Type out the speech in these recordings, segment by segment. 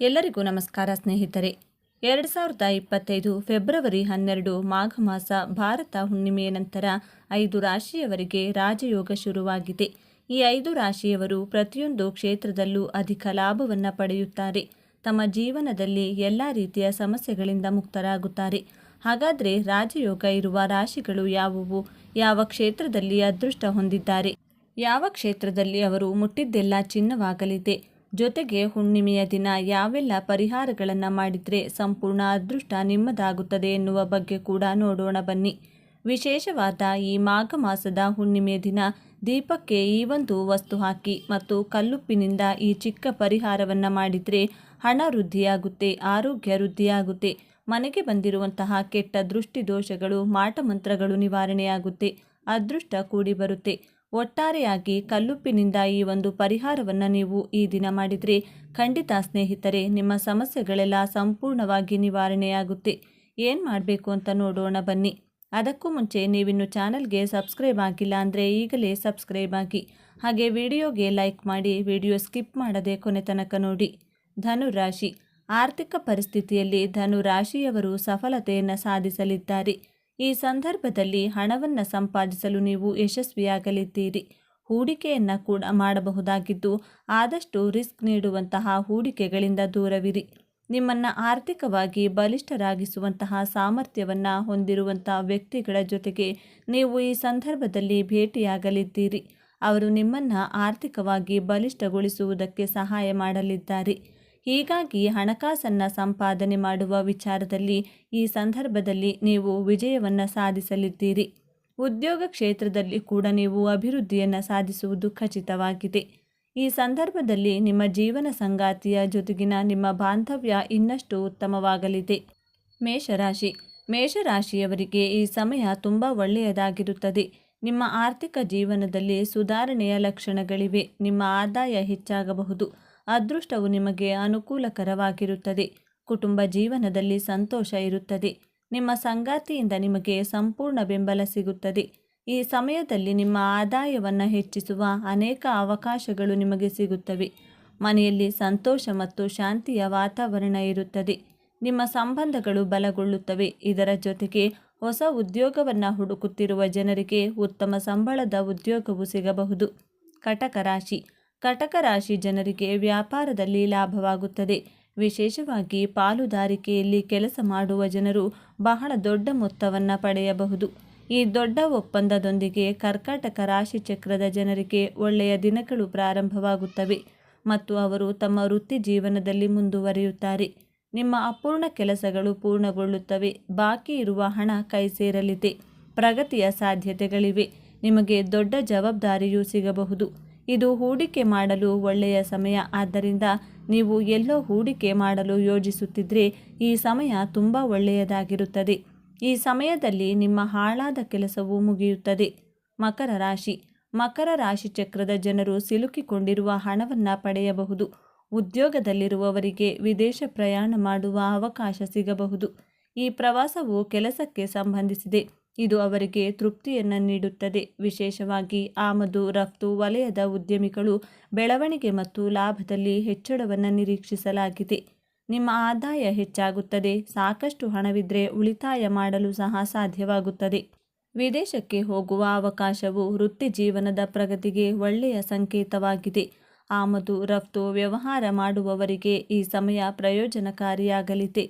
ಎಲ್ಲರಿಗೂ ನಮಸ್ಕಾರ ಸ್ನೇಹಿತರೆ. ಎರಡು ಸಾವಿರದ ಇಪ್ಪತ್ತೈದು ಫೆಬ್ರವರಿ ಹನ್ನೆರಡು ಮಾಘ ಮಾಸ ಭಾರತ ಹುಣ್ಣಿಮೆಯ ನಂತರ ಐದು ರಾಶಿಯವರಿಗೆ ರಾಜಯೋಗ ಶುರುವಾಗಿದೆ. ಈ ಐದು ರಾಶಿಯವರು ಪ್ರತಿಯೊಂದು ಕ್ಷೇತ್ರದಲ್ಲೂ ಅಧಿಕ ಲಾಭವನ್ನು ಪಡೆಯುತ್ತಾರೆ. ತಮ್ಮ ಜೀವನದಲ್ಲಿ ಎಲ್ಲ ರೀತಿಯ ಸಮಸ್ಯೆಗಳಿಂದ ಮುಕ್ತರಾಗುತ್ತಾರೆ. ಹಾಗಾದರೆ ರಾಜಯೋಗ ಇರುವ ರಾಶಿಗಳು ಯಾವುವು? ಯಾವ ಕ್ಷೇತ್ರದಲ್ಲಿ ಅದೃಷ್ಟ ಹೊಂದಿದ್ದಾರೆ? ಯಾವ ಕ್ಷೇತ್ರದಲ್ಲಿ ಅವರು ಮುಟ್ಟಿದ್ದೆಲ್ಲ ಚಿನ್ನವಾಗಲಿದೆ? ಜೊತೆಗೆ ಹುಣ್ಣಿಮೆಯ ದಿನ ಯಾವೆಲ್ಲ ಪರಿಹಾರಗಳನ್ನು ಮಾಡಿದರೆ ಸಂಪೂರ್ಣ ಅದೃಷ್ಟ ನಿಮ್ಮದಾಗುತ್ತದೆ ಎನ್ನುವ ಬಗ್ಗೆ ಕೂಡ ನೋಡೋಣ ಬನ್ನಿ. ವಿಶೇಷವಾದ ಈ ಮಾಘ ಮಾಸದ ಹುಣ್ಣಿಮೆಯ ದಿನ ದೀಪಕ್ಕೆ ಈ ಒಂದು ವಸ್ತು ಹಾಕಿ ಮತ್ತು ಕಲ್ಲುಪ್ಪಿನಿಂದ ಈ ಚಿಕ್ಕ ಪರಿಹಾರವನ್ನು ಮಾಡಿದರೆ ಹಣ ವೃದ್ಧಿಯಾಗುತ್ತೆ, ಆರೋಗ್ಯ ವೃದ್ಧಿಯಾಗುತ್ತೆ. ಮನೆಗೆ ಬಂದಿರುವಂತಹ ಕೆಟ್ಟ ದೃಷ್ಟಿ ದೋಷಗಳು ಮಾಟಮಂತ್ರಗಳು ನಿವಾರಣೆಯಾಗುತ್ತೆ, ಅದೃಷ್ಟ ಕೂಡಿ ಬರುತ್ತೆ. ಒಟ್ಟಾರೆಯಾಗಿ ಕಲ್ಲುಪ್ಪಿನಿಂದ ಈ ಒಂದು ಪರಿಹಾರವನ್ನು ನೀವು ಈ ದಿನ ಮಾಡಿದರೆ ಖಂಡಿತ ಸ್ನೇಹಿತರೆ, ನಿಮ್ಮ ಸಮಸ್ಯೆಗಳೆಲ್ಲ ಸಂಪೂರ್ಣವಾಗಿ ನಿವಾರಣೆಯಾಗುತ್ತೆ. ಏನು ಮಾಡಬೇಕು ಅಂತ ನೋಡೋಣ ಬನ್ನಿ. ಅದಕ್ಕೂ ಮುಂಚೆ ನೀವಿನ್ನು ಚಾನಲ್ಗೆ ಸಬ್ಸ್ಕ್ರೈಬ್ ಆಗಿಲ್ಲ ಅಂದರೆ ಈಗಲೇ ಸಬ್ಸ್ಕ್ರೈಬ್ ಆಗಿ. ಹಾಗೆ ವಿಡಿಯೋಗೆ ಲೈಕ್ ಮಾಡಿ, ವಿಡಿಯೋ ಸ್ಕಿಪ್ ಮಾಡದೆ ಕೊನೆ ತನಕ ನೋಡಿ. ಧನುರಾಶಿ ಆರ್ಥಿಕ ಪರಿಸ್ಥಿತಿಯಲ್ಲಿ ಧನು ರಾಶಿಯವರು ಸಫಲತೆಯನ್ನು ಸಾಧಿಸಲಿದ್ದಾರೆ. ಈ ಸಂದರ್ಭದಲ್ಲಿ ಹಣವನ್ನು ಸಂಪಾದಿಸಲು ನೀವು ಯಶಸ್ವಿಯಾಗಲಿದ್ದೀರಿ. ಹೂಡಿಕೆಯನ್ನು ಕೂಡ ಮಾಡಬಹುದಾಗಿದ್ದು ಆದಷ್ಟು ರಿಸ್ಕ್ ನೀಡುವಂತಹ ಹೂಡಿಕೆಗಳಿಂದ ದೂರವಿರಿ. ನಿಮ್ಮನ್ನು ಆರ್ಥಿಕವಾಗಿ ಬಲಿಷ್ಠರಾಗಿಸುವಂತಹ ಸಾಮರ್ಥ್ಯವನ್ನು ಹೊಂದಿರುವಂತಹ ವ್ಯಕ್ತಿಗಳ ಜೊತೆಗೆ ನೀವು ಈ ಸಂದರ್ಭದಲ್ಲಿ ಭೇಟಿಯಾಗಲಿದ್ದೀರಿ. ಅವರು ನಿಮ್ಮನ್ನು ಆರ್ಥಿಕವಾಗಿ ಬಲಿಷ್ಠಗೊಳಿಸುವುದಕ್ಕೆ ಸಹಾಯ ಮಾಡಲಿದ್ದಾರೆ. ಹೀಗಾಗಿ ಹಣಕಾಸನ್ನು ಸಂಪಾದನೆ ಮಾಡುವ ವಿಚಾರದಲ್ಲಿ ಈ ಸಂದರ್ಭದಲ್ಲಿ ನೀವು ವಿಜಯವನ್ನು ಸಾಧಿಸಲಿದ್ದೀರಿ. ಉದ್ಯೋಗ ಕ್ಷೇತ್ರದಲ್ಲಿ ಕೂಡ ನೀವು ಅಭಿವೃದ್ಧಿಯನ್ನು ಸಾಧಿಸುವುದು ಖಚಿತವಾಗಿದೆ. ಈ ಸಂದರ್ಭದಲ್ಲಿ ನಿಮ್ಮ ಜೀವನ ಸಂಗಾತಿಯ ಜೊತೆಗಿನ ನಿಮ್ಮ ಬಾಂಧವ್ಯ ಇನ್ನಷ್ಟು ಉತ್ತಮವಾಗಲಿದೆ. ಮೇಷರಾಶಿ. ಮೇಷರಾಶಿಯವರಿಗೆ ಈ ಸಮಯ ತುಂಬ ಒಳ್ಳೆಯದಾಗಿರುತ್ತದೆ. ನಿಮ್ಮ ಆರ್ಥಿಕ ಜೀವನದಲ್ಲಿ ಸುಧಾರಣೆಯ ಲಕ್ಷಣಗಳಿವೆ. ನಿಮ್ಮ ಆದಾಯ ಹೆಚ್ಚಾಗಬಹುದು. ಅದೃಷ್ಟವು ನಿಮಗೆ ಅನುಕೂಲಕರವಾಗಿರುತ್ತದೆ. ಕುಟುಂಬ ಜೀವನದಲ್ಲಿ ಸಂತೋಷ ಇರುತ್ತದೆ. ನಿಮ್ಮ ಸಂಗಾತಿಯಿಂದ ನಿಮಗೆ ಸಂಪೂರ್ಣ ಬೆಂಬಲ ಸಿಗುತ್ತದೆ. ಈ ಸಮಯದಲ್ಲಿ ನಿಮ್ಮ ಆದಾಯವನ್ನು ಹೆಚ್ಚಿಸುವ ಅನೇಕ ಅವಕಾಶಗಳು ನಿಮಗೆ ಸಿಗುತ್ತವೆ. ಮನೆಯಲ್ಲಿ ಸಂತೋಷ ಮತ್ತು ಶಾಂತಿಯ ವಾತಾವರಣ ಇರುತ್ತದೆ. ನಿಮ್ಮ ಸಂಬಂಧಗಳು ಬಲಗೊಳ್ಳುತ್ತವೆ. ಇದರ ಜೊತೆಗೆ ಹೊಸ ಉದ್ಯೋಗವನ್ನು ಹುಡುಕುತ್ತಿರುವ ಜನರಿಗೆ ಉತ್ತಮ ಸಂಬಳದ ಉದ್ಯೋಗವು ಸಿಗಬಹುದು. ಕಟಕ ರಾಶಿ. ಕಟಕ ರಾಶಿ ಜನರಿಗೆ ವ್ಯಾಪಾರದಲ್ಲಿ ಲಾಭವಾಗುತ್ತದೆ. ವಿಶೇಷವಾಗಿ ಪಾಲುದಾರಿಕೆಯಲ್ಲಿ ಕೆಲಸ ಮಾಡುವ ಜನರು ಬಹಳ ದೊಡ್ಡ ಮೊತ್ತವನ್ನು ಪಡೆಯಬಹುದು. ಈ ದೊಡ್ಡ ಒಪ್ಪಂದದೊಂದಿಗೆ ಕರ್ಕಾಟಕ ರಾಶಿ ಚಕ್ರದ ಜನರಿಗೆ ಒಳ್ಳೆಯ ದಿನಗಳು ಪ್ರಾರಂಭವಾಗುತ್ತವೆ ಮತ್ತು ಅವರು ತಮ್ಮ ವೃತ್ತಿ ಜೀವನದಲ್ಲಿ ಮುಂದುವರಿಯುತ್ತಾರೆ. ನಿಮ್ಮ ಅಪೂರ್ಣ ಕೆಲಸಗಳು ಪೂರ್ಣಗೊಳ್ಳುತ್ತವೆ. ಬಾಕಿ ಇರುವ ಹಣ ಕೈ ಸೇರಲಿದೆ. ಪ್ರಗತಿಯ ಸಾಧ್ಯತೆಗಳಿವೆ. ನಿಮಗೆ ದೊಡ್ಡ ಜವಾಬ್ದಾರಿಯೂ ಸಿಗಬಹುದು. ಇದು ಹೂಡಿಕೆ ಮಾಡಲು ಒಳ್ಳೆಯ ಸಮಯ. ಆದ್ದರಿಂದ ನೀವು ಎಲ್ಲೋ ಹೂಡಿಕೆ ಮಾಡಲು ಯೋಜಿಸುತ್ತಿದ್ದರೆ ಈ ಸಮಯ ತುಂಬ ಒಳ್ಳೆಯದಾಗಿರುತ್ತದೆ. ಈ ಸಮಯದಲ್ಲಿ ನಿಮ್ಮ ಹಾಳಾದ ಕೆಲಸವು ಮುಗಿಯುತ್ತದೆ. ಮಕರ ರಾಶಿ. ಮಕರ ರಾಶಿ ಚಕ್ರದ ಜನರು ಸಿಲುಕಿಕೊಂಡಿರುವ ಹಣವನ್ನು ಪಡೆಯಬಹುದು. ಉದ್ಯೋಗದಲ್ಲಿರುವವರಿಗೆ ವಿದೇಶ ಪ್ರಯಾಣ ಮಾಡುವ ಅವಕಾಶ ಸಿಗಬಹುದು. ಈ ಪ್ರವಾಸವು ಕೆಲಸಕ್ಕೆ ಸಂಬಂಧಿಸಿದೆ. ಇದು ಅವರಿಗೆ ತೃಪ್ತಿಯನ್ನು ನೀಡುತ್ತದೆ. ವಿಶೇಷವಾಗಿ ಆಮದು, ರಫ್ತು, ವಲಯದ ಉದ್ಯಮಿಗಳು ಬೆಳವಣಿಗೆ ಮತ್ತು ಲಾಭದಲ್ಲಿ ಹೆಚ್ಚಳವನ್ನು ನಿರೀಕ್ಷಿಸಲಾಗಿದೆ. ನಿಮ್ಮ ಆದಾಯ ಹೆಚ್ಚಾಗುತ್ತದೆ. ಸಾಕಷ್ಟು ಹಣವಿದ್ದರೆ ಉಳಿತಾಯ ಮಾಡಲು ಸಹ ಸಾಧ್ಯವಾಗುತ್ತದೆ. ವಿದೇಶಕ್ಕೆ ಹೋಗುವ ಅವಕಾಶವು ವೃತ್ತಿ ಜೀವನದ ಪ್ರಗತಿಗೆ ಒಳ್ಳೆಯ ಸಂಕೇತವಾಗಿದೆ. ಆಮದು, ರಫ್ತು ವ್ಯವಹಾರ ಮಾಡುವವರಿಗೆ ಈ ಸಮಯ ಪ್ರಯೋಜನಕಾರಿಯಾಗಲಿದೆ.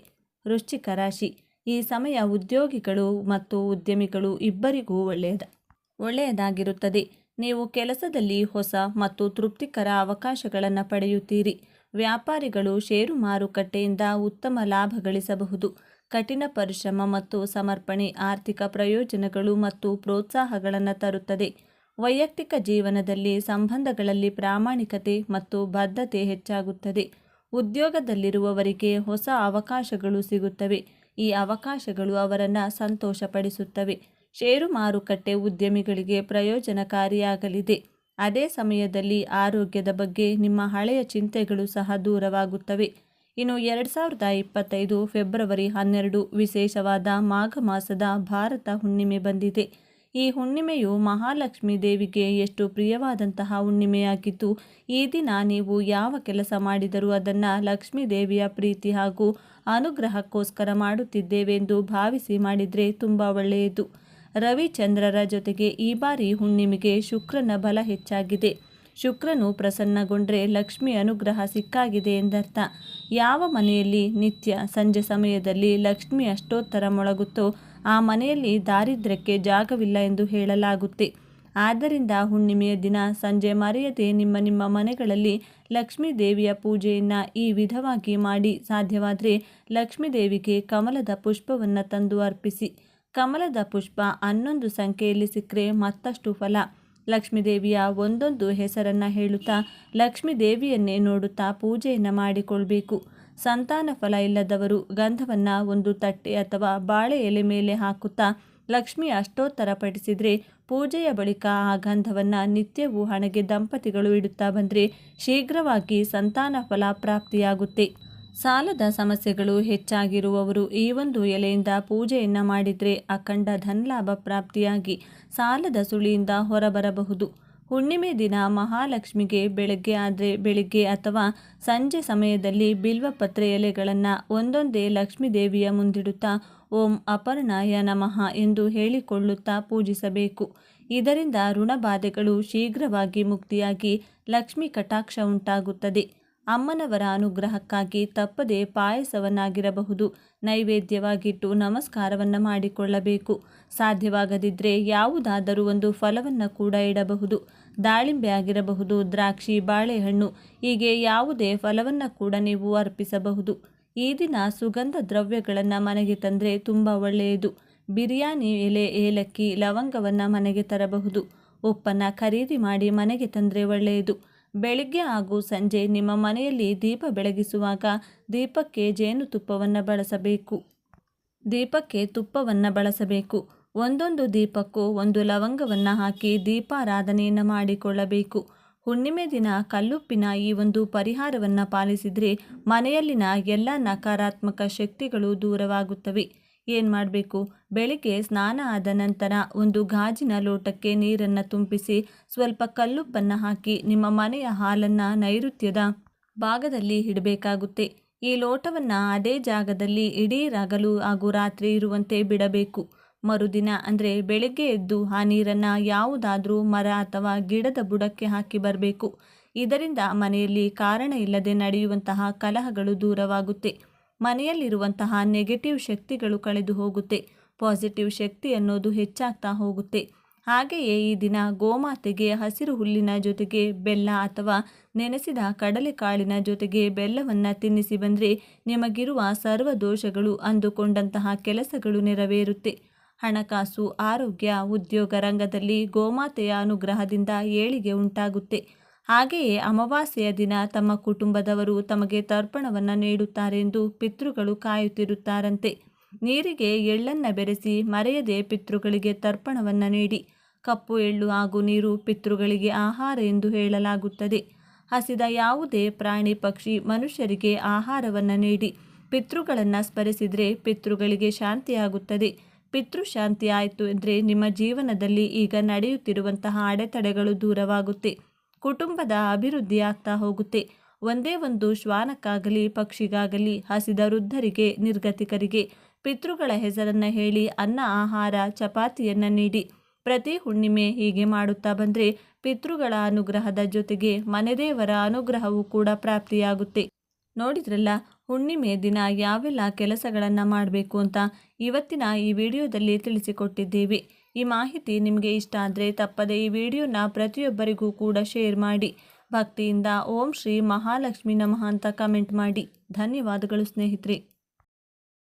ವೃಶ್ಚಿಕ ರಾಶಿ. ಈ ಸಮಯ ಉದ್ಯೋಗಿಗಳು ಮತ್ತು ಉದ್ಯಮಿಗಳು ಇಬ್ಬರಿಗೂ ಒಳ್ಳೆಯದ, ಒಳ್ಳೆಯದಾಗಿರುತ್ತದೆ. ನೀವು ಕೆಲಸದಲ್ಲಿ ಹೊಸ ಮತ್ತು ತೃಪ್ತಿಕರ ಅವಕಾಶಗಳನ್ನು ಪಡೆಯುತ್ತೀರಿ. ವ್ಯಾಪಾರಿಗಳು ಷೇರು ಮಾರುಕಟ್ಟೆಯಿಂದ ಉತ್ತಮ ಲಾಭ ಗಳಿಸಬಹುದು. ಕಠಿಣ ಪರಿಶ್ರಮ ಮತ್ತು ಸಮರ್ಪಣೆ ಆರ್ಥಿಕ ಪ್ರಯೋಜನಗಳು ಮತ್ತು ಪ್ರೋತ್ಸಾಹಗಳನ್ನು ತರುತ್ತದೆ. ವೈಯಕ್ತಿಕ ಜೀವನದಲ್ಲಿ ಸಂಬಂಧಗಳಲ್ಲಿ ಪ್ರಾಮಾಣಿಕತೆ ಮತ್ತು ಬದ್ಧತೆ ಹೆಚ್ಚಾಗುತ್ತದೆ. ಉದ್ಯೋಗದಲ್ಲಿರುವವರಿಗೆ ಹೊಸ ಅವಕಾಶಗಳು ಸಿಗುತ್ತವೆ. ಈ ಅವಕಾಶಗಳು ಅವರನ್ನು ಸಂತೋಷಪಡಿಸುತ್ತವೆ. ಷೇರು ಮಾರುಕಟ್ಟೆ ಉದ್ಯಮಿಗಳಿಗೆ ಪ್ರಯೋಜನಕಾರಿಯಾಗಲಿದೆ. ಅದೇ ಸಮಯದಲ್ಲಿ ಆರೋಗ್ಯದ ಬಗ್ಗೆ ನಿಮ್ಮ ಹಳೆಯ ಚಿಂತೆಗಳು ಸಹ ದೂರವಾಗುತ್ತವೆ. ಇನ್ನು ಎರಡು ಸಾವಿರದ ಇಪ್ಪತ್ತೈದು ಫೆಬ್ರವರಿ ಹನ್ನೆರಡು ವಿಶೇಷವಾದ ಮಾಘ ಮಾಸದ ಭಾರತ ಹುಣ್ಣಿಮೆ ಬಂದಿದೆ. ಈ ಹುಣ್ಣಿಮೆಯು ಮಹಾಲಕ್ಷ್ಮೀ ದೇವಿಗೆ ಎಷ್ಟು ಪ್ರಿಯವಾದಂತಹ ಹುಣ್ಣಿಮೆಯಾಗಿದ್ದು ಈ ದಿನ ನೀವು ಯಾವ ಕೆಲಸ ಮಾಡಿದರೂ ಅದನ್ನು ಲಕ್ಷ್ಮೀ ದೇವಿಯ ಪ್ರೀತಿ ಹಾಗೂ ಅನುಗ್ರಹಕ್ಕೋಸ್ಕರ ಮಾಡುತ್ತಿದ್ದೇವೆಂದು ಭಾವಿಸಿ ಮಾಡಿದರೆ ತುಂಬ ಒಳ್ಳೆಯದು. ರವಿಚಂದ್ರರ ಜೊತೆಗೆ ಈ ಬಾರಿ ಹುಣ್ಣಿಮೆಗೆ ಶುಕ್ರನ ಬಲ ಹೆಚ್ಚಾಗಿದೆ. ಶುಕ್ರನು ಪ್ರಸನ್ನಗೊಂಡ್ರೆ ಲಕ್ಷ್ಮಿ ಅನುಗ್ರಹ ಸಿಕ್ಕಾಗಿದೆ ಎಂದರ್ಥ. ಯಾವ ಮನೆಯಲ್ಲಿ ನಿತ್ಯ ಸಂಜೆ ಸಮಯದಲ್ಲಿ ಲಕ್ಷ್ಮಿ ಅಷ್ಟೋತ್ತರ ಮೊಳಗುತ್ತೋ ಆ ಮನೆಯಲ್ಲಿ ದಾರಿದ್ರ್ಯಕ್ಕೆ ಜಾಗವಿಲ್ಲ ಎಂದು ಹೇಳಲಾಗುತ್ತೆ. ಆದ್ದರಿಂದ ಹುಣ್ಣಿಮೆಯ ದಿನ ಸಂಜೆ ಮರೆಯದೆ ನಿಮ್ಮ ನಿಮ್ಮ ಮನೆಗಳಲ್ಲಿ ಲಕ್ಷ್ಮೀ ದೇವಿಯ ಪೂಜೆಯನ್ನು ಈ ವಿಧವಾಗಿ ಮಾಡಿ. ಸಾಧ್ಯವಾದರೆ ಲಕ್ಷ್ಮೀ ದೇವಿಗೆ ಕಮಲದ ಪುಷ್ಪವನ್ನು ತಂದು ಅರ್ಪಿಸಿ. ಕಮಲದ ಪುಷ್ಪ ಹನ್ನೊಂದು ಸಂಖ್ಯೆಯಲ್ಲಿ ಸಿಕ್ಕರೆ ಮತ್ತಷ್ಟು ಫಲ. ಲಕ್ಷ್ಮೀದೇವಿಯ ಒಂದೊಂದು ಹೆಸರನ್ನು ಹೇಳುತ್ತಾ ಲಕ್ಷ್ಮೀ ದೇವಿಯನ್ನೇ ನೋಡುತ್ತಾ ಪೂಜೆಯನ್ನು ಮಾಡಿಕೊಳ್ಬೇಕು. ಸಂತಾನ ಫಲ ಇಲ್ಲದವರು ಗಂಧವನ್ನು ಒಂದು ತಟ್ಟೆ ಅಥವಾ ಬಾಳೆ ಎಲೆ ಮೇಲೆ ಹಾಕುತ್ತಾ ಲಕ್ಷ್ಮಿ ಅಷ್ಟೋತ್ತರ ಪಠಿಸಿದರೆ ಪೂಜೆಯ ಬಳಿಕ ಆ ಗಂಧವನ್ನು ನಿತ್ಯವೂ ಹಣೆಗೆ ದಂಪತಿಗಳು ಇಡುತ್ತಾ ಬಂದರೆ ಶೀಘ್ರವಾಗಿ ಸಂತಾನ ಫಲ ಪ್ರಾಪ್ತಿಯಾಗುತ್ತೆ. ಸಾಲದ ಸಮಸ್ಯೆಗಳು ಹೆಚ್ಚಾಗಿರುವವರು ಈ ಒಂದು ಎಲೆಯಿಂದ ಪೂಜೆಯನ್ನು ಮಾಡಿದರೆ ಅಖಂಡ ಧನಲಾಭ ಪ್ರಾಪ್ತಿಯಾಗಿ ಸಾಲದ ಸುಳಿಯಿಂದ ಹೊರಬರಬಹುದು. ಹುಣ್ಣಿಮೆ ದಿನ ಮಹಾಲಕ್ಷ್ಮಿಗೆ ಬೆಳಗ್ಗೆ ಆದರೆ ಬೆಳಿಗ್ಗೆ ಅಥವಾ ಸಂಜೆ ಸಮಯದಲ್ಲಿ ಬಿಲ್ವಪತ್ರೆ ಎಲೆಗಳನ್ನು ಒಂದೊಂದೇ ಲಕ್ಷ್ಮೀ ದೇವಿಯ ಮುಂದಿಡುತ್ತಾ ಓಂ ಅಪರ್ಣಾಯ ನಮಃ ಎಂದು ಹೇಳಿಕೊಳ್ಳುತ್ತಾ ಪೂಜಿಸಬೇಕು. ಇದರಿಂದ ಋಣಬಾಧೆಗಳು ಶೀಘ್ರವಾಗಿ ಮುಕ್ತಿಯಾಗಿ ಲಕ್ಷ್ಮಿ ಕಟಾಕ್ಷ ಉಂಟಾಗುತ್ತದೆ. ಅಮ್ಮನವರ ಅನುಗ್ರಹಕ್ಕಾಗಿ ತಪ್ಪದೆ ಪಾಯಸವನ್ನಾಗಿರಬಹುದು. ನೈವೇದ್ಯವಾಗಿಟ್ಟು ನಮಸ್ಕಾರವನ್ನು ಮಾಡಿಕೊಳ್ಳಬೇಕು. ಸಾಧ್ಯವಾಗದಿದ್ದರೆ ಯಾವುದಾದರೂ ಒಂದು ಫಲವನ್ನು ಕೂಡ ಇಡಬಹುದು. ದಾಳಿಂಬೆ ಆಗಿರಬಹುದು, ದ್ರಾಕ್ಷಿ, ಬಾಳೆಹಣ್ಣು, ಹೀಗೆ ಯಾವುದೇ ಫಲವನ್ನು ಕೂಡ ನೀವು ಅರ್ಪಿಸಬಹುದು. ಈ ದಿನ ಸುಗಂಧ ದ್ರವ್ಯಗಳನ್ನು ಮನೆಗೆ ತಂದರೆ ತುಂಬ ಒಳ್ಳೆಯದು. ಬಿರಿಯಾನಿ ಎಲೆ, ಏಲಕ್ಕಿ, ಲವಂಗವನ್ನು ಮನೆಗೆ ತರಬಹುದು. ಉಪ್ಪನ್ನು ಖರೀದಿ ಮಾಡಿ ಮನೆಗೆ ತಂದರೆ ಒಳ್ಳೆಯದು. ಬೆಳಿಗ್ಗೆ ಹಾಗೂ ಸಂಜೆ ನಿಮ್ಮ ಮನೆಯಲ್ಲಿ ದೀಪ ಬೆಳಗಿಸುವಾಗ ದೀಪಕ್ಕೆ ಜೇನುತುಪ್ಪವನ್ನು ಬಳಸಬೇಕು. ದೀಪಕ್ಕೆ ತುಪ್ಪವನ್ನು ಬಳಸಬೇಕು. ಒಂದೊಂದು ದೀಪಕ್ಕೂ ಒಂದು ಲವಂಗವನ್ನು ಹಾಕಿ ದೀಪಾರಾಧನೆಯನ್ನು ಮಾಡಿಕೊಳ್ಳಬೇಕು. ಹುಣ್ಣಿಮೆ ದಿನ ಕಲ್ಲುಪ್ಪಿನ ಈ ಒಂದು ಪರಿಹಾರವನ್ನು ಪಾಲಿಸಿದರೆ ಮನೆಯಲ್ಲಿನ ಎಲ್ಲ ನಕಾರಾತ್ಮಕ ಶಕ್ತಿಗಳು ದೂರವಾಗುತ್ತವೆ. ಏನು ಮಾಡಬೇಕು? ಬೆಳಿಗ್ಗೆ ಸ್ನಾನ ಆದ ನಂತರ ಒಂದು ಗಾಜಿನ ಲೋಟಕ್ಕೆ ನೀರನ್ನು ತುಂಬಿಸಿ ಸ್ವಲ್ಪ ಕಲ್ಲುಪ್ಪನ್ನು ಹಾಕಿ ನಿಮ್ಮ ಮನೆಯ ಹಾಲನ್ನು ನೈಋತ್ಯದ ಭಾಗದಲ್ಲಿ ಇಡಬೇಕಾಗುತ್ತೆ. ಈ ಲೋಟವನ್ನು ಅದೇ ಜಾಗದಲ್ಲಿ ಇಡೀ ರಗಲು ಹಾಗೂ ರಾತ್ರಿ ಇರುವಂತೆ ಬಿಡಬೇಕು. ಮರುದಿನ ಅಂದರೆ ಬೆಳಗ್ಗೆ ಎದ್ದು ಆ ನೀರನ್ನು ಯಾವುದಾದರೂ ಮರ ಅಥವಾ ಗಿಡದ ಬುಡಕ್ಕೆ ಹಾಕಿ ಬರಬೇಕು. ಇದರಿಂದ ಮನೆಯಲ್ಲಿ ಕಾರಣ ಇಲ್ಲದೆ ನಡೆಯುವಂತಹ ಕಲಹಗಳು ದೂರವಾಗುತ್ತೆ. ಮನೆಯಲ್ಲಿರುವಂತಹ ನೆಗೆಟಿವ್ ಶಕ್ತಿಗಳು ಕಳೆದು ಹೋಗುತ್ತೆ. ಪಾಸಿಟಿವ್ ಶಕ್ತಿ ಅನ್ನೋದು ಹೆಚ್ಚಾಗ್ತಾ ಹೋಗುತ್ತೆ. ಹಾಗೆಯೇ ಈ ದಿನ ಗೋಮಾತೆಗೆ ಹಸಿರು ಹುಲ್ಲಿನ ಜೊತೆಗೆ ಬೆಲ್ಲ ಅಥವಾ ನೆನೆಸಿದ ಕಡಲೆಕಾಳಿನ ಜೊತೆಗೆ ಬೆಲ್ಲವನ್ನು ತಿನ್ನಿಸಿ ಬಂದರೆ ನಿಮಗಿರುವ ಸರ್ವ ದೋಷಗಳು ಅಂದುಕೊಂಡಂತಹ ಕೆಲಸಗಳು ನೆರವೇರುತ್ತೆ. ಹಣಕಾಸು, ಆರೋಗ್ಯ, ಉದ್ಯೋಗ ರಂಗದಲ್ಲಿ ಗೋಮಾತೆಯ ಅನುಗ್ರಹದಿಂದ ಏಳಿಗೆ ಉಂಟಾಗುತ್ತೆ. ಹಾಗೆಯೇ ಅಮಾವಾಸ್ಯೆಯ ದಿನ ತಮ್ಮ ಕುಟುಂಬದವರು ತಮಗೆ ತರ್ಪಣವನ್ನು ನೀಡುತ್ತಾರೆ ಎಂದು ಪಿತೃಗಳು ಕಾಯುತ್ತಿರುತ್ತಾರಂತೆ. ನೀರಿಗೆ ಎಳ್ಳನ್ನು ಬೆರೆಸಿ ಮರೆಯದೆ ಪಿತೃಗಳಿಗೆ ತರ್ಪಣವನ್ನು ನೀಡಿ. ಕಪ್ಪು, ಎಳ್ಳು ಹಾಗೂ ನೀರು ಪಿತೃಗಳಿಗೆ ಆಹಾರ ಎಂದು ಹೇಳಲಾಗುತ್ತದೆ. ಹಸಿದ ಯಾವುದೇ ಪ್ರಾಣಿ, ಪಕ್ಷಿ ಮನುಷ್ಯರಿಗೆ ಆಹಾರವನ್ನು ನೀಡಿ. ಪಿತೃಗಳನ್ನು ಸ್ಮರಿಸಿದರೆ ಪಿತೃಗಳಿಗೆ ಶಾಂತಿಯಾಗುತ್ತದೆ. ಪಿತೃಶಾಂತಿ ಆಯಿತು ಅಂದರೆ ನಿಮ್ಮ ಜೀವನದಲ್ಲಿ ಈಗ ನಡೆಯುತ್ತಿರುವಂತಹ ಅಡೆತಡೆಗಳು ದೂರವಾಗುತ್ತೆ. ಕುಟುಂಬದ ಅಭಿವೃದ್ಧಿ ಆಗ್ತಾ ಹೋಗುತ್ತೆ. ಒಂದೇ ಒಂದು ಶ್ವಾನಕ್ಕಾಗಲಿ, ಪಕ್ಷಿಗಾಗಲಿ, ಹಸಿದ ವೃದ್ಧರಿಗೆ, ನಿರ್ಗತಿಕರಿಗೆ ಪಿತೃಗಳ ಹೆಸರನ್ನು ಹೇಳಿ ಅನ್ನ, ಆಹಾರ, ಚಪಾತಿಯನ್ನು ನೀಡಿ. ಪ್ರತಿ ಹುಣ್ಣಿಮೆ ಹೀಗೆ ಮಾಡುತ್ತಾ ಬಂದರೆ ಪಿತೃಗಳ ಅನುಗ್ರಹದ ಜೊತೆಗೆ ಮನೆದೇವರ ಅನುಗ್ರಹವೂ ಕೂಡ ಪ್ರಾಪ್ತಿಯಾಗುತ್ತೆ. ನೋಡಿದ್ರಲ್ಲ ಹುಣ್ಣಿಮೆ ದಿನ ಯಾವೆಲ್ಲ ಕೆಲಸಗಳನ್ನು ಮಾಡಬೇಕು ಅಂತ ಇವತ್ತಿನ ಈ ವಿಡಿಯೋದಲ್ಲಿ ತಿಳಿಸಿಕೊಟ್ಟಿದ್ದೀವಿ. ಈ ಮಾಹಿತಿ ನಿಮಗೆ ಇಷ್ಟ ಆದರೆ ತಪ್ಪದೆ ಈ ವಿಡಿಯೋನ ಪ್ರತಿಯೊಬ್ಬರಿಗೂ ಕೂಡ ಶೇರ್ ಮಾಡಿ. ಭಕ್ತಿಯಿಂದ ಓಂ ಶ್ರೀ ಮಹಾಲಕ್ಷ್ಮಿ ನಮಃ ಅಂತ ಕಮೆಂಟ್ ಮಾಡಿ. ಧನ್ಯವಾದಗಳು ಸ್ನೇಹಿತರೆ.